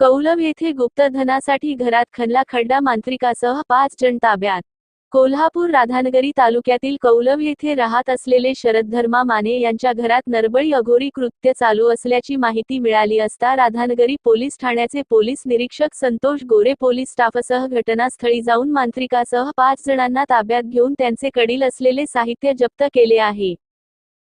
कौलव येथे गुप्तधनासाठी घरात खणला खड्डा मांत्रिकासह पाच जण ताब्यात. कोल्हापूर राधानगरी तालुक्यातील कौलव येथे राहत असलेले शरद धर्मा माने यांच्या घरात नरबळी अघोरी कृत्य चालू असल्याची माहिती मिळाली असता राधानगरी पोलीस ठाण्याचे पोलीस निरीक्षक संतोष गोरे पोलीस स्टाफसह घटनास्थळी जाऊन मांत्रिकासह पाच जणांना ताब्यात घेऊन त्यांचे कडील असलेले साहित्य जप्त केले आहे.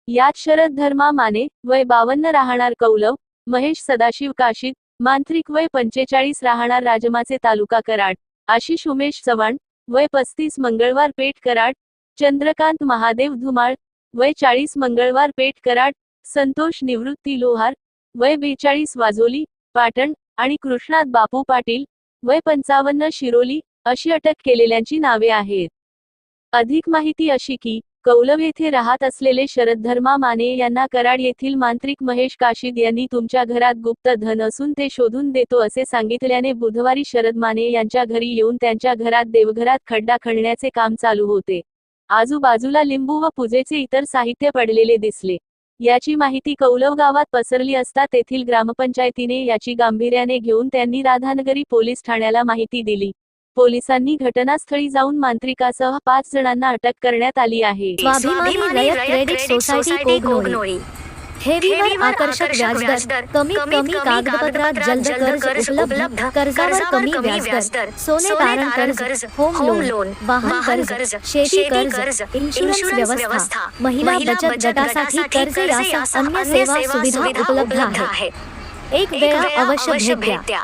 यात शरद धर्मा माने वय बावन्न राहणार कौलव महेश सदाशिव काशीद मांत्रिक वय पंचेचाळीस राहणार राजमाचे तालुका कराड. आशिष उमेश चव्हाण वय पस्तीस मंगळवार पेठ कराड. चंद्रकांत महादेव धुमाळ वय चाळीस मंगळवार पेठ कराड. संतोष निवृत्ती लोहार वय बेचाळीस वाजोली पाटण आणि कृष्णात बापू पाटील वय पंचावन्न शिरोली अशी अटक केलेल्यांची नावे आहेत. अधिक माहिती अशी की कौलव येथे राहत असलेले शरदधर्मा माने यांना कराड येथील मांत्रिक महेश काशीद यांनी तुमच्या घरात गुप्त धन असून ते शोधून देतो असे सांगितल्याने बुधवारी शरद माने यांच्या घरी येऊन त्यांच्या घरात देवघरात खड्डा खणण्याचे काम चालू होते. आजूबाजूला लिंबू व पूजेचे इतर साहित्य पडलेले दिसले. याची माहिती कौलव गावात पसरली असता तेथील ग्रामपंचायतीने याची गांभीर्याने घेऊन त्यांनी राधानगरी पोलीस ठाण्याला माहिती दिली. पोलिसांनी घटनास्थळी जाऊन मांत्रिकासह पाच जणांना अटक करण्यात आली आहे. स्वाभिमानी रयत क्रेडिट सोसायटी कोगनोळी ठेवीवर आकर्षक व्याजदर कमीत कमी कागदपत्रात जलद कर्ज उपलब्ध कर्जावर कमी व्याजदर सोने तारण कर्ज होम लोन वाहन कर्ज शेती कर्ज इन्शुरन्स व्यवस्था महिला बचत गटासाठी कर्ज यासह अन्य सेवा सुविधा उपलब्ध आहेत. एक वेळा अवश्य भेट द्या.